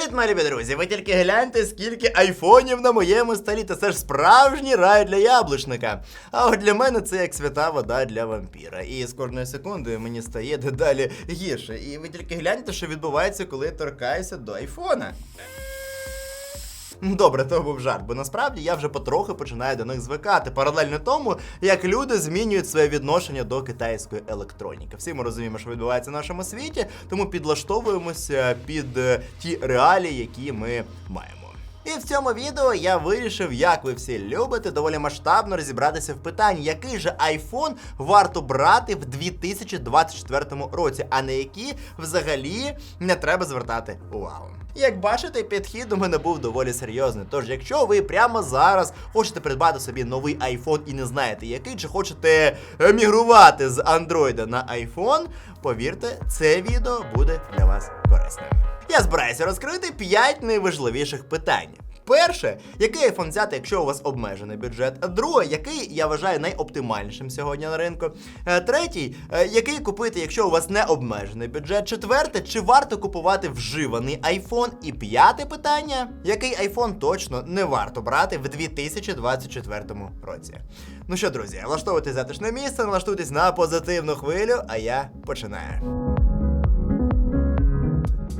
Привіт, мої друзі! Ви тільки гляньте, скільки айфонів на моєму столі. Та це ж справжній рай для яблучника. А от для мене це як свята вода для вампіра. І з кожною секундою мені стає дедалі гірше. І ви тільки гляньте, що відбувається, коли торкаюся до айфона. Добре, то був жарт, бо насправді я вже потрохи починаю до них звикати, паралельно тому, як люди змінюють своє відношення до китайської електроніки. Всі ми розуміємо, що відбувається в нашому світі, тому підлаштовуємося під е, ті реалії, які ми маємо. І в цьому відео я вирішив, як ви всі любите, доволі масштабно розібратися в питанні, який же iPhone варто брати в 2024 році, а на які взагалі не треба звертати увагу. Як бачите, підхід у мене був доволі серйозний. Тож, якщо ви прямо зараз хочете придбати собі новий iPhone і не знаєте який, чи хочете емігрувати з Android на iPhone, повірте, це відео буде для вас корисним. Я збираюся розкрити 5 найважливіших питань. Перше, який iPhone взяти, якщо у вас обмежений бюджет. Друге, який я вважаю найоптимальнішим сьогодні на ринку. Е, Третій, е, який купити, якщо у вас не обмежений бюджет. Четверте, чи варто купувати вживаний iPhone? І п'яте питання, який iPhone точно не варто брати в 2024 році. Ну що, друзі, влаштовуйтесь затишне місце, налаштуйтесь на позитивну хвилю, а я починаю.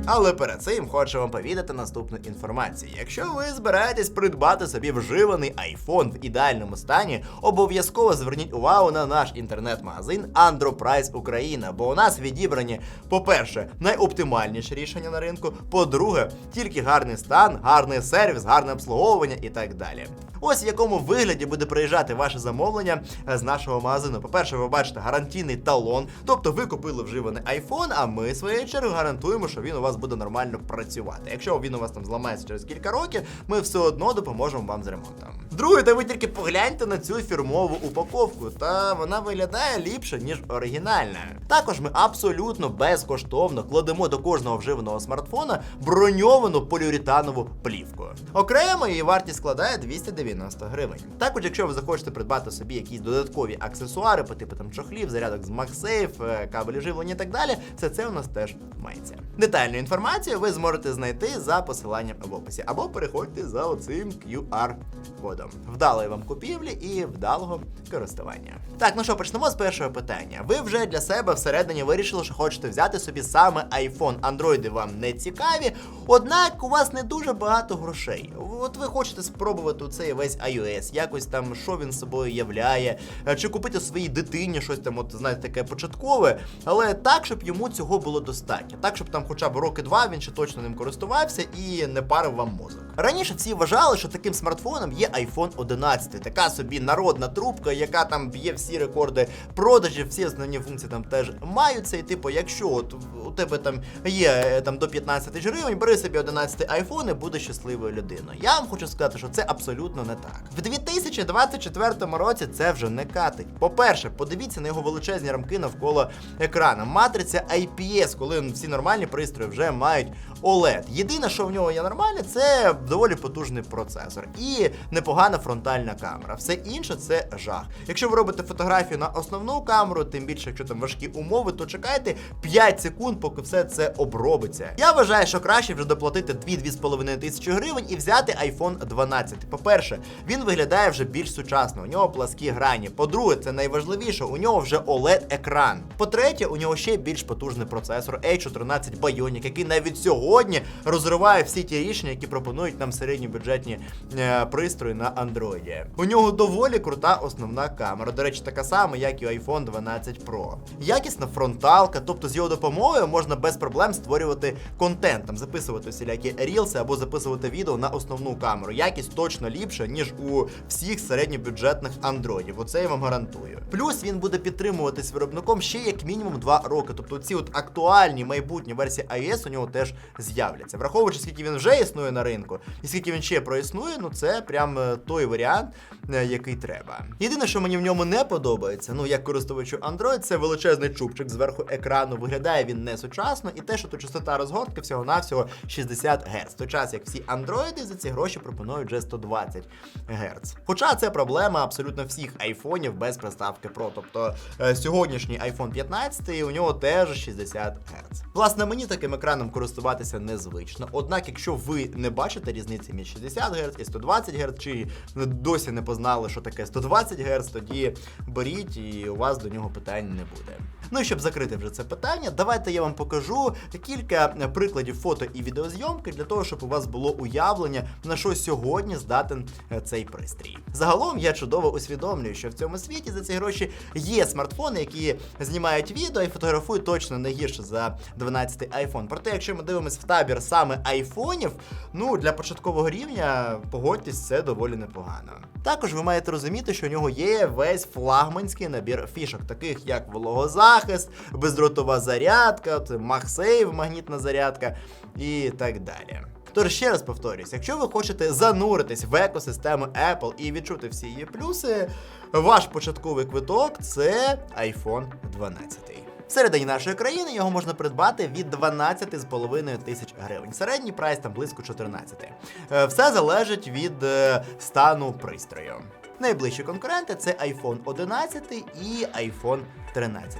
Але перед цим хочу вам повідати наступну інформацію. Якщо ви збираєтесь придбати собі вживаний iPhone в ідеальному стані, обов'язково зверніть увагу на наш інтернет-магазин Androprice Україна, бо у нас відібрані, по-перше, найоптимальніші рішення на ринку, по-друге, тільки гарний стан, гарний сервіс, гарне обслуговування і так далі. Ось в якому вигляді буде приїжджати ваше замовлення е, з нашого магазину. По-перше, ви бачите гарантійний талон, тобто ви купили вживаний iPhone, а ми, в свою чергу, гарантуємо, що він у вас буде нормально працювати. Якщо він у вас там зламається через кілька років, ми все одно допоможемо вам з ремонтом. Друге, та ви тільки погляньте на цю фірмову упаковку, та вона виглядає ліпше, ніж оригінальна. Також ми абсолютно безкоштовно кладемо до кожного вживаного смартфона броньовану поліуретанову плівку. Окремо її вартість складає 290 гривень. Також, якщо ви захочете придбати собі якісь додаткові аксесуари по типу там чохлів, зарядок з е, кабелі живлення і так далі, все це у нас теж мається. Детальну інформацію ви зможете знайти за посиланням в описі або переходьте за оцим QR-кодом. Вдалої вам купівлі і вдалого користування. Так, ну що, почнемо з першого питання. Ви вже для себе всередині вирішили, що хочете взяти собі саме iPhone. Андроїди вам не цікаві, однак у вас не дуже багато грошей. От ви хочете спробувати цей весь iOS, якось там, що він собою являє, е, чи купити своїй дитині щось там, от знаєте, таке початкове, але так, щоб йому цього було достатньо. Так, щоб там хоча б роки два він ще точно ним користувався і не парив вам мозок. Раніше всі вважали, що таким смартфоном є iPhone 11, така собі народна трубка, яка там б'є всі рекорди продажів, всі основні функції там теж маються. І типу, якщо от у тебе там є е, там до 15 тисяч гривень, бери собі 11 iPhone і буде щасливою людиною. Я вам хочу сказати, що це абсолютно не так. В 2024 році це вже не катить. По-перше, подивіться на його величезні рамки навколо екрана. Матриця IPS, коли всі нормальні пристрої вже мають OLED. Єдине, що в нього є нормальне, це доволі потужний процесор і непогана фронтальна камера. Все інше це жах. Якщо ви робите фотографію на основну камеру, тим більше, якщо там важкі умови, то чекайте 5 секунд, поки все це обробиться. Я вважаю, що краще вже доплатити 2-2,5 тисячі гривень і взяти iPhone 12. По-перше, він виглядає вже більш сучасно. У нього пласкі грані. По-друге, це найважливіше, у нього вже OLED екран. По-третє, у нього ще більш потужний процесор A14 Bionic, який навіть сьогодні розриває всі ті рішення, які пропонують нам середньобюджетні е, пристрої на Android. У нього доволі крута основна камера. До речі, така сама, як і iPhone 12 Pro. Якісна фронталка, тобто з його допомогою можна без проблем створювати контент, там записувати всілякі рілси або записувати відео на основну камеру. Якість точно ліпша, ніж у всіх середньобюджетних андроїдів. Оце я вам гарантую. Плюс він буде підтримуватись виробником ще як мінімум 2 роки. Тобто ці от актуальні майбутні версії iOS у нього теж з'являться. Враховуючи, скільки він вже існує на ринку, і скільки він ще проіснує, ну це прям е, той варіант, е, який треба. Єдине, що мені в ньому не подобається, ну як користувачу Android, це величезний чубчик зверху екрану. Виглядає він не сучасно, і те, що тут частота розгортки всього-навсього 60 Гц. Той час, як всі андроїди за ці гроші пропонують вже 120 Гц. Хоча це проблема абсолютно всіх айфонів без приставки Pro. Тобто е, сьогоднішній iPhone 15 у нього теж 60 Гц. Власне, мені таким екраном екраном користуватися незвично. Однак, якщо ви не бачите різниці між 60 Гц і 120 Гц, чи досі не познали, що таке 120 Гц, тоді беріть і у вас до нього питань не буде. Ну і щоб закрити вже це питання, давайте я вам покажу кілька прикладів фото і відеозйомки для того, щоб у вас було уявлення, на що сьогодні здатен е, цей пристрій. Загалом я чудово усвідомлюю, що в цьому світі за ці гроші є смартфони, які знімають відео і фотографують точно не гірше за 12 iPhone. Проте, якщо ми дивимося в табір саме айфонів, ну для початкового рівня погодьтесь, це доволі непогано. Також ви маєте розуміти, що у нього є весь флагманський набір фішок, таких як вологозахист, бездротова зарядка, MagSafe, магнітна зарядка і так далі. Тож ще раз повторюсь, якщо ви хочете зануритись в екосистему Apple і відчути всі її плюси, ваш початковий квиток це iPhone 12. Всередині нашої країни його можна придбати від 12,5 тисяч гривень. Середній прайс там близько 14. Е, Все залежить від е, стану пристрою. Найближчі конкуренти це iPhone 11 і iPhone 13.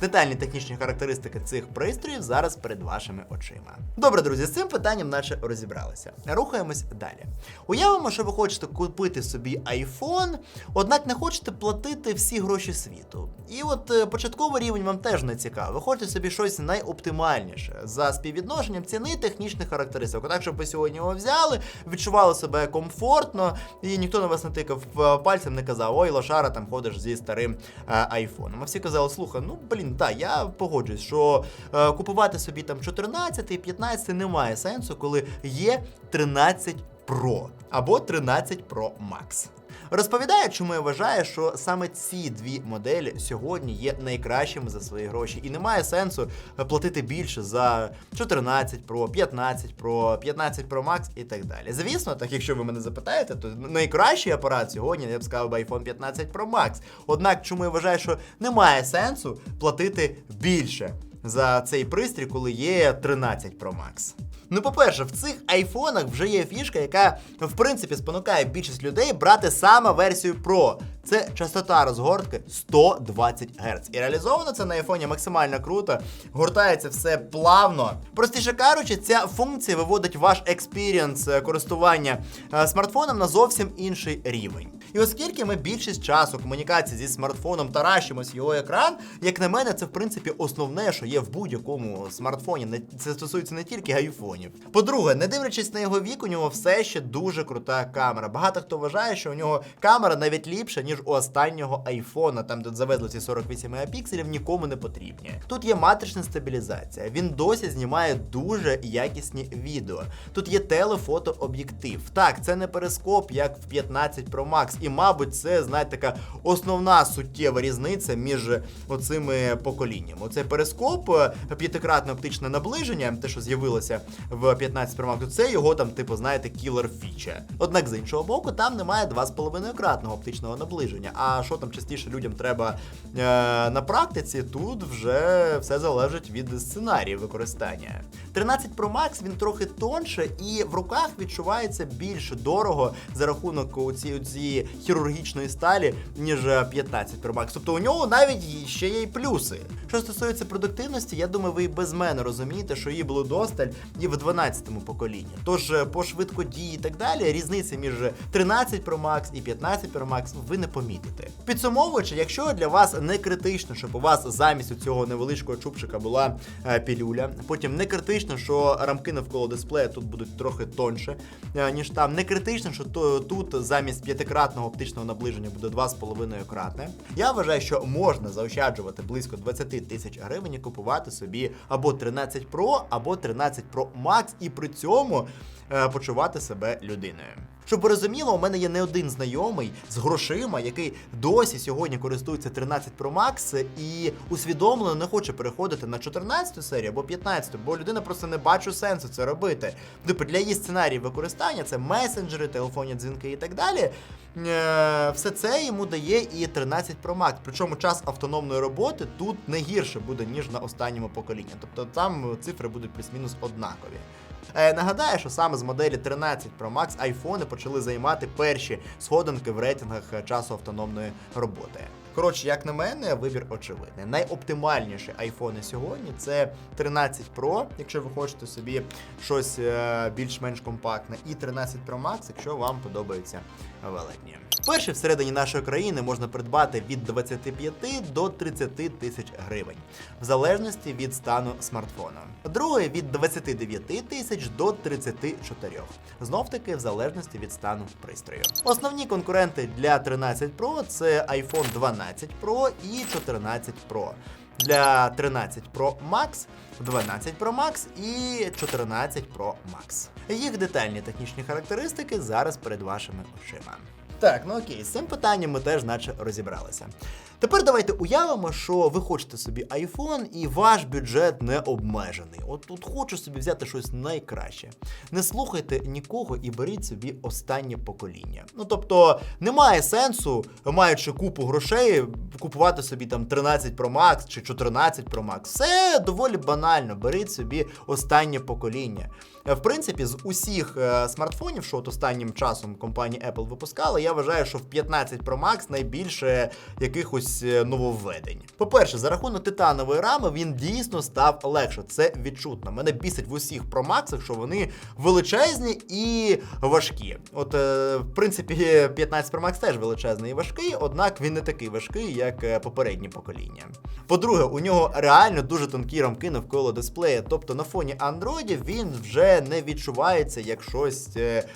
Детальні технічні характеристики цих пристроїв зараз перед вашими очима. Добре, друзі, з цим питанням наче розібралися. Рухаємось далі. Уявимо, що ви хочете купити собі iPhone, однак не хочете платити всі гроші світу. І от е, початковий рівень вам теж не цікавий. Ви хочете собі щось найоптимальніше за співвідношенням ціни технічних характеристик. Отак, щоб ви сьогодні його взяли, відчували себе комфортно, і ніхто на вас не тикав е, пальцем, не казав, ой, лошара, там ходиш зі старим е, айфоном. А всі казали, слухай, ну блін, так, я погоджуюсь, що е, купувати собі там 14 і 15 немає сенсу, коли є 13 Pro або 13 Pro Max. Розповідає, чому я вважаю, що саме ці дві моделі сьогодні є найкращими за свої гроші, і немає сенсу е, платити більше за 14 Pro, 15 Pro, 15 Pro Max і так далі. Звісно, так якщо ви мене запитаєте, то найкращий апарат сьогодні я б сказав би iPhone 15 Pro Max. Однак, чому я вважаю, що немає сенсу платити більше за цей пристрій, коли є 13 Pro Max. Ну, по-перше, в цих айфонах вже є фішка, яка в принципі спонукає більшість людей брати саме версію Pro. Це частота розгортки 120 Гц. І реалізовано це на айфоні максимально круто, гортається все плавно. Простіше кажучи, ця функція виводить ваш експірієнс е, користування е, смартфоном на зовсім інший рівень. І оскільки ми більшість часу комунікації зі смартфоном таращимось його екран, як на мене, це в принципі основне, що є в будь-якому смартфоні. Це стосується не тільки айфонів. По-друге, не дивлячись на його вік, у нього все ще дуже крута камера. Багато хто вважає, що у нього камера навіть ліпша, ніж у останнього айфона, там де завезли ці 48 мегапікселів, нікому не потрібні. Тут є матрична стабілізація. Він досі знімає дуже якісні відео. Тут є телефотооб'єктив. Так, це не перископ, як в 15 Pro Max. І, мабуть, це, знаєте, така основна суттєва різниця між оцими поколіннями. Оцей перископ, п'ятикратне оптичне наближення, те, що з'явилося в 15 Pro Max, це його там, типу, знаєте, кілер фіча. Однак з іншого боку, там немає 2,5 кратного оптичного наближення. А що там частіше людям треба е, на практиці, тут вже все залежить від сценарію використання. 13 Pro Max він трохи тонше і в руках відчувається більш дорого за рахунок цієї хірургічної сталі, ніж е, 15 Pro Max. Тобто у нього навіть ще є й плюси. Що стосується продуктивності, я думаю, ви і без мене розумієте, що її було досталь і в 12-му поколінні. Тож е, по швидкодії і так далі, різниці між 13 Pro Max і 15 Pro Max ви не помітите. Підсумовуючи, якщо для вас не критично, щоб у вас замість цього невеличкого чубчика була е, пілюля, потім не критично, що рамки навколо дисплея тут будуть трохи тонше, е, ніж там. Не критично, що тут замість п'ятикратного оптичного наближення буде 2,5 кратне. Я вважаю, що можна заощаджувати близько 20 тисяч гривень і купувати собі або 13 Pro, або 13 Pro Max, і при цьому е, почувати себе людиною. Щоб ви розуміли, у мене є не один знайомий з грошима, який досі сьогодні користується 13 Pro Max і усвідомлено не хоче переходити на 14 серію або 15, бо людина просто не бачить сенсу це робити. Тобто для її сценаріїв використання це месенджери, телефонні дзвінки і так далі. Е, Все це йому дає і 13 Pro Max. Причому час автономної роботи тут не гірше буде, ніж на останньому поколінні. Тобто там цифри будуть плюс-мінус однакові. Е, Нагадаю, що саме з моделі 13 Pro Max айфони почали займати перші сходинки в рейтингах е, часу автономної роботи. Коротше, як на мене, вибір очевидний. Найоптимальніші айфони сьогодні це 13 Pro, якщо ви хочете собі щось е, більш-менш компактне, і 13 Pro Max, якщо вам подобаються велетні. Перший всередині нашої країни можна придбати від 25 до 30 тисяч гривень, в залежності від стану смартфона. Другий від 29 тисяч до 34. Знов таки в залежності від стану пристрою. Основні конкуренти для 13 Pro це iPhone 12 Pro і 14 Pro. Для 13 Pro Max, 12 Pro Max і 14 Pro Max. Їх детальні технічні характеристики зараз перед вашими очима. Так, ну окей, з цим питанням ми теж наче розібралися. Тепер давайте уявимо, що ви хочете собі iPhone і ваш бюджет не обмежений. От тут хочу собі взяти щось найкраще. Не слухайте нікого і беріть собі останнє покоління. Ну тобто немає сенсу, маючи купу грошей, купувати собі там 13 Pro Max чи 14 Pro Max. Все доволі банально. Беріть собі останнє покоління. Е, В принципі, з усіх е, смартфонів, що от останнім часом компанія Apple випускала, я вважаю, що в 15 Pro Max найбільше якихось е, нововведень. По-перше, за рахунок титанової рами він дійсно став легше. Це відчутно. Мене бісить в усіх Pro Max, що вони величезні і важкі. От, е, в принципі, 15 Pro Max теж величезний і важкий, однак він не такий важкий, як е, попередні покоління. По-друге, у нього реально дуже тонкі рамки навколо дисплея, тобто на фоні андроїдів він вже не відчувається як щось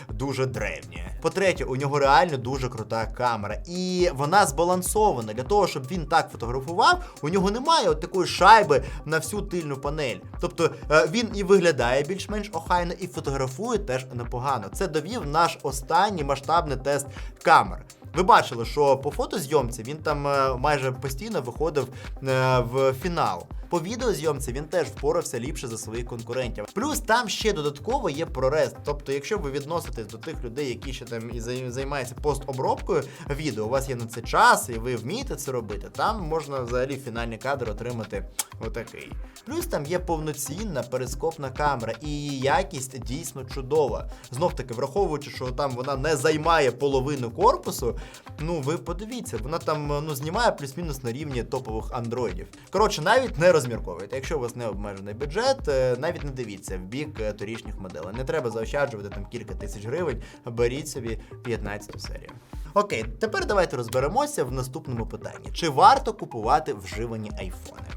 дуже древнє. По-третє, у нього реально дуже крута камера, і вона збалансована. Для того, щоб він так фотографував, у нього немає от такої шайби на всю тильну панель. Тобто е, він і виглядає більш-менш охайно, і фотографує теж непогано. Це довів наш останній масштабний тест камер. Ви бачили, що по фотозйомці він там е, майже постійно виходив е, в фінал. По відеозйомці він теж впорався ліпше за своїх конкурентів. Плюс там ще додатково є прорез. Тобто, якщо ви відноситесь до тих людей, які ще там і займаються постобробкою відео, у вас є на це час, і ви вмієте це робити, там можна взагалі фінальний кадр отримати отакий. Плюс там є повноцінна перископна камера, і її якість дійсно чудова. Знов таки, враховуючи, що там вона не займає половину корпусу, ну ви подивіться, вона там ну знімає плюс-мінус на рівні топових андроїдів. Коротше, навіть не розмірковуйте. Якщо у вас не обмежений бюджет, е, навіть не дивіться в бік торішніх моделей. Не треба заощаджувати там кілька тисяч гривень, беріть собі 15 серію. Окей, тепер давайте розберемося в наступному питанні: чи варто купувати вживані айфони?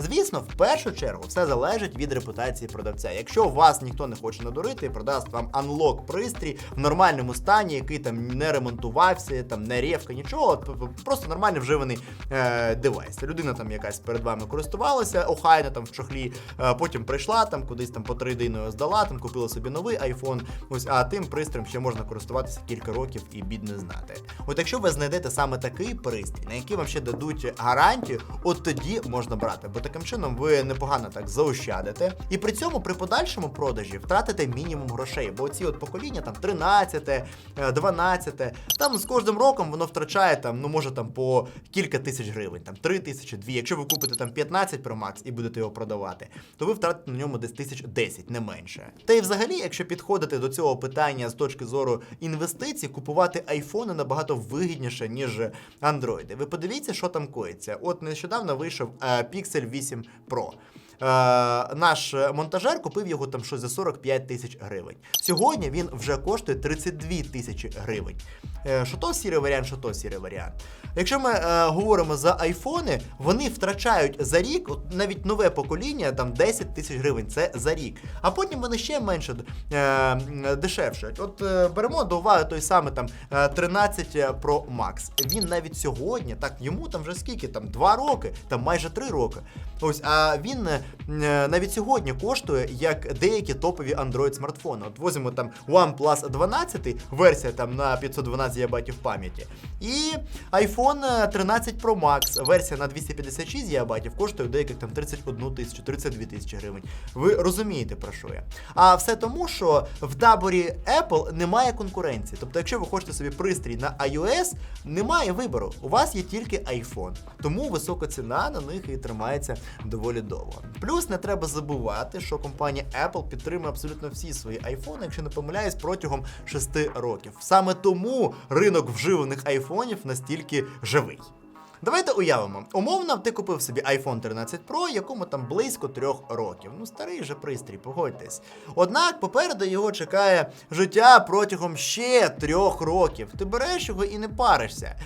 Звісно, в першу чергу все залежить від репутації продавця. Якщо вас ніхто не хоче надурити і продасть вам анлок пристрій в нормальному стані, який там не ремонтувався, там не рєвка, нічого, просто нормальний вживаний е, девайс. Людина там якась перед вами користувалася, охайно там в чохлі, е, потім прийшла там кудись там по тридиною здала, там купила собі новий айфон. Ось а тим пристроєм ще можна користуватися кілька років і бідне знати. От якщо ви знайдете саме такий пристрій, на який вам ще дадуть гарантію, от тоді можна брати, бо таким чином ви непогано так заощадите. І при цьому при подальшому продажі втратите мінімум грошей, бо ці от покоління там 13, е, 12, там з кожним роком воно втрачає там, ну може там по кілька тисяч гривень, там 3 тисячі, 2. Якщо ви купите там 15 Pro Max і будете його продавати, то ви втратите на ньому десь тисяч 10, не менше. Та й взагалі, якщо підходити до цього питання з точки зору інвестицій, купувати айфони набагато вигідніше, ніж андроїди. Ви подивіться, що там коїться. От нещодавно вийшов е, Pixel 8 Pro. Е, наш монтажер купив його там щось за 45 тисяч гривень. Сьогодні він вже коштує 32 тисячі гривень. Е, що то сірий варіант, що то сірий варіант. Якщо ми е, говоримо за айфони, вони втрачають за рік, навіть нове покоління, там 10 тисяч гривень, це за рік. А потім вони ще менше дешевше. От беремо до уваги той самий там е, 13 Pro Max. Він навіть сьогодні, так йому там вже скільки, там 2 роки, там майже 3 роки. Ось, а він навіть сьогодні коштує як деякі топові Android смартфони. От возьмемо там OnePlus 12, версія там на 512 ГБ пам'яті. І iPhone 13 Pro Max, версія на 256 ГБ, коштує деяких там 31 тисячу, 32 тисячі гривень. Ви розумієте про що я? А все тому, що в таборі Apple немає конкуренції. Тобто, якщо ви хочете собі пристрій на iOS, немає вибору. У вас є тільки iPhone. Тому висока ціна на них і тримається доволі довго. Плюс не треба забувати, що компанія Apple підтримує абсолютно всі свої айфони, якщо не помиляюсь, протягом 6 років. Саме тому ринок вживаних айфонів настільки живий. Давайте уявимо, умовно, ти купив собі iPhone 13 Pro, якому там близько трьох років. Ну, старий же пристрій, погодьтесь. Однак попереду його чекає життя протягом ще трьох років. Ти береш його і не паришся.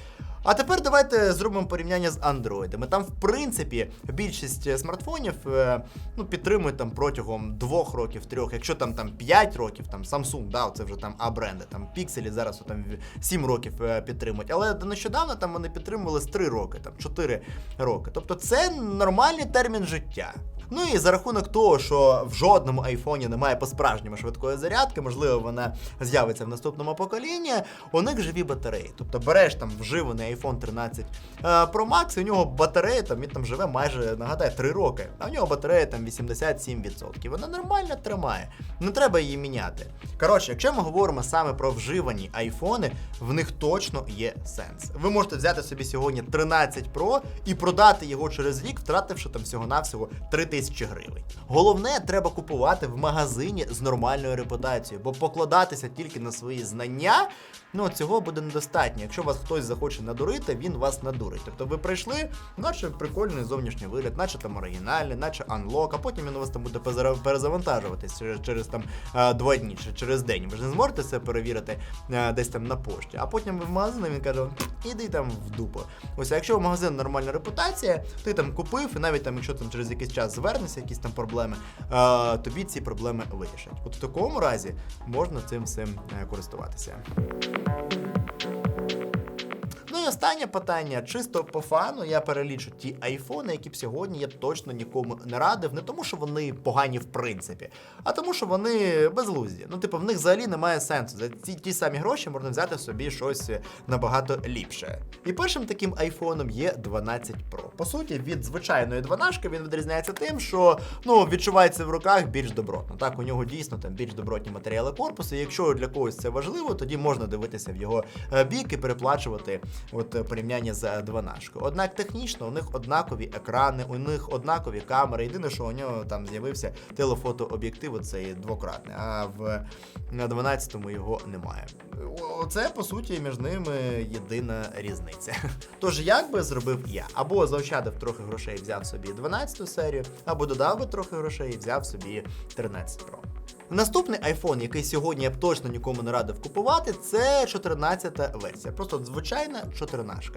А тепер давайте зробимо порівняння з андроїдами. Там, в принципі, більшість е, смартфонів е, ну, підтримують там протягом двох років, трьох. Якщо там там 5 років, там Samsung, да, це вже там А-бренди, там пікселі зараз там 7 років е, підтримують. Але нещодавно там вони підтримували з 3 роки, там 4 роки. Тобто це нормальний термін життя. Ну і за рахунок того, що в жодному айфоні немає по-справжньому швидкої зарядки, можливо, вона з'явиться в наступному поколінні. У них живі батареї. Тобто береш там вживаний iPhone 13 е, Pro Max, і у нього батарея там він там живе майже нагадаю 3 роки. А в нього батарея там 87%. Вона нормально тримає. Не треба її міняти. Коротше, якщо ми говоримо саме про вживані айфони, в них точно є сенс. Ви можете взяти собі сьогодні 13 Pro і продати його через рік, втративши там всього-навсього 3 тисячі гривень. Головне, треба купувати в магазині з нормальною репутацією, бо покладатися тільки на свої знання, ну цього буде недостатньо. Якщо вас хтось захоче надурити, він вас надурить. Тобто ви прийшли, наче прикольний зовнішній вигляд, наче там оригінальний, наче анлок, а потім він у вас там буде перезавантажуватись через, через там е, два дні чи через день. Ви ж не зможете це перевірити е, десь там на пошті. А потім ви в магазин, він каже: іди там в дупу. Ось, а якщо у магазин нормальна репутація, ти там купив, і навіть там, якщо там через якийсь час звернеться, якісь там проблеми, е, тобі ці проблеми вирішать. От в такому разі можна цим всім користуватися. Thank you. Останнє питання. Чисто по фану я перелічу ті айфони, які б сьогодні я точно нікому не радив. Не тому, що вони погані в принципі, а тому, що вони безглузді. Ну, типу, в них взагалі немає сенсу. За ці ті самі гроші можна взяти собі щось набагато ліпше. І першим таким айфоном є 12 Pro. По суті, від звичайної 12 він відрізняється тим, що ну відчувається в руках більш добротно. Так, у нього дійсно там більш добротні матеріали корпусу. І якщо для когось це важливо, тоді можна дивитися в його е, бік і переплачувати от е, порівняння з 12. Однак технічно у них однакові екрани, у них однакові камери. Єдине, що у нього там з'явився телефотооб'єктив, оцей двократний, а в 12-му його немає. Оце по суті між ними єдина різниця. Тож як би зробив я? Або заощадив трохи грошей, взяв собі 12 серію, або додав би трохи грошей і взяв собі 13 Pro. Наступний iPhone, який сьогодні я б точно нікому не радив купувати, це 14-та версія. Просто звичайна 14.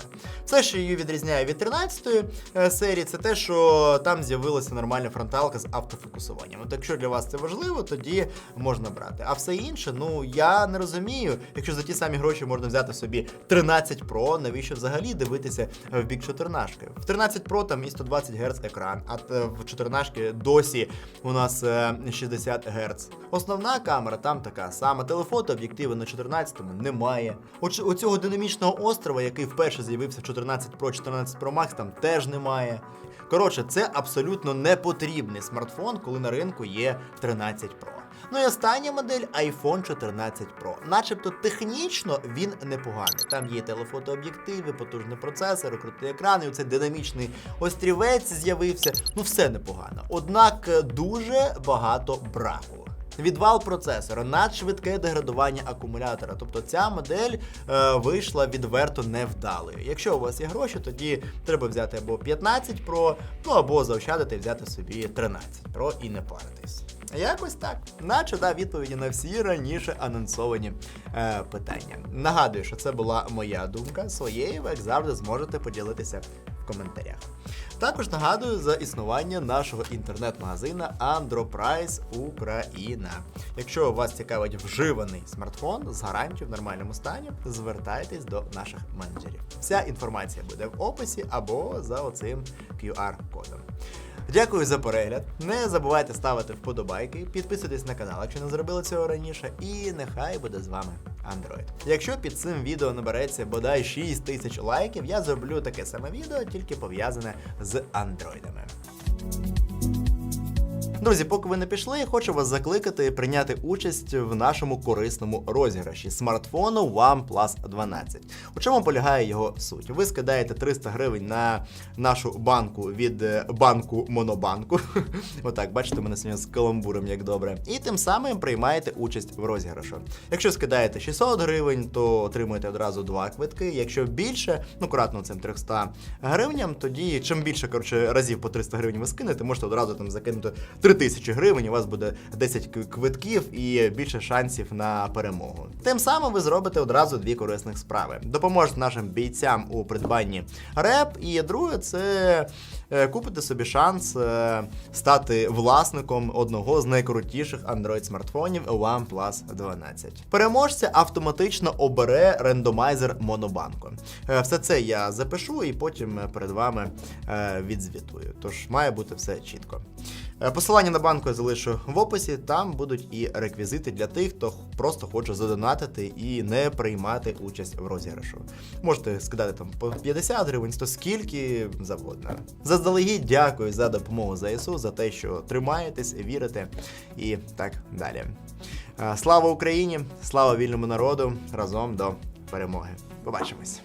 Все, що її відрізняє від 13-ї е, серії, це те, що там з'явилася нормальна фронталка з автофокусуванням. От якщо для вас це важливо, тоді можна брати. А все інше, ну я не розумію, якщо за ті самі гроші можна взяти собі 13 Pro, навіщо взагалі дивитися в бік 14? В 13 Pro там і 120 Гц екран, а в 14 досі у нас е, 60 Гц. Основна камера там така сама. Телефото об'єктиви на 14-му немає. У, цього динамічного острова, який вперше з'явився в 14 Pro, 14 Pro Max, там теж немає. Коротше, це абсолютно непотрібний смартфон, коли на ринку є 13 Pro. Ну і остання модель iPhone 14 Pro. Начебто технічно він непоганий. Там є телефотооб'єктиви, потужний процесор, крутий екран, і оцей динамічний острівець з'явився. Ну все непогано. Однак е, дуже багато браку. Відвал процесора, надшвидке деградування акумулятора. Тобто ця модель е, вийшла відверто невдалою. Якщо у вас є гроші, тоді треба взяти або 15 Pro, ну або заощадити взяти собі 13 Pro і не паритись. Якось так, наче дав відповіді на всі раніше анонсовані е, питання. Нагадую, що це була моя думка. Своєю ви як завжди зможете поділитися в коментарях. Також нагадую за існування нашого інтернет-магазина Androprice Україна. Якщо вас цікавить вживаний смартфон з гарантією в нормальному стані, звертайтесь до наших менеджерів. Вся інформація буде в описі або за оцим QR-кодом. Дякую за перегляд. Не забувайте ставити вподобайки, підписуйтесь на канал, якщо не зробили цього раніше, і нехай буде з вами Android. Якщо під цим відео набереться бодай 6 тисяч лайків, я зроблю таке саме відео, тільки пов'язане з андроїдами. Друзі, поки ви не пішли, я хочу вас закликати прийняти участь в нашому корисному розіграші смартфону OnePlus 12. У чому полягає його суть? Ви скидаєте 300 гривень на нашу банку від е, банку Монобанку. Отак, бачите, мене сьогодні з каламбуром як добре. І тим самим приймаєте участь в розіграшу. Якщо скидаєте 600 гривень, то отримуєте одразу два квитки. Якщо більше, ну кратно цим 300 гривням, тоді чим більше коротше, разів по 300 гривень ви скинете, можете одразу там закинути 3000 гривень, у вас буде 10 квитків і більше шансів на перемогу. Тим самим ви зробите одразу дві корисних справи. Допоможете нашим бійцям у придбанні реп, і друге, це е, купите собі шанс е, стати власником одного з найкрутіших Android смартфонів OnePlus 12. Переможця автоматично обере рендомайзер Монобанку. Е, Все це я запишу і потім перед вами відзвітую. Тож має бути все чітко. Е, Посилання на банку я залишу в описі. Там будуть і реквізити для тих, хто просто хоче задонатити і не приймати участь в розіграшу. Можете скидати там по 50 гривень, то скільки завгодно. Заздалегідь дякую за допомогу ЗСУ, за те, що тримаєтесь, вірите і так далі. Е, Слава Україні! Слава вільному народу! Разом до перемоги! Побачимось!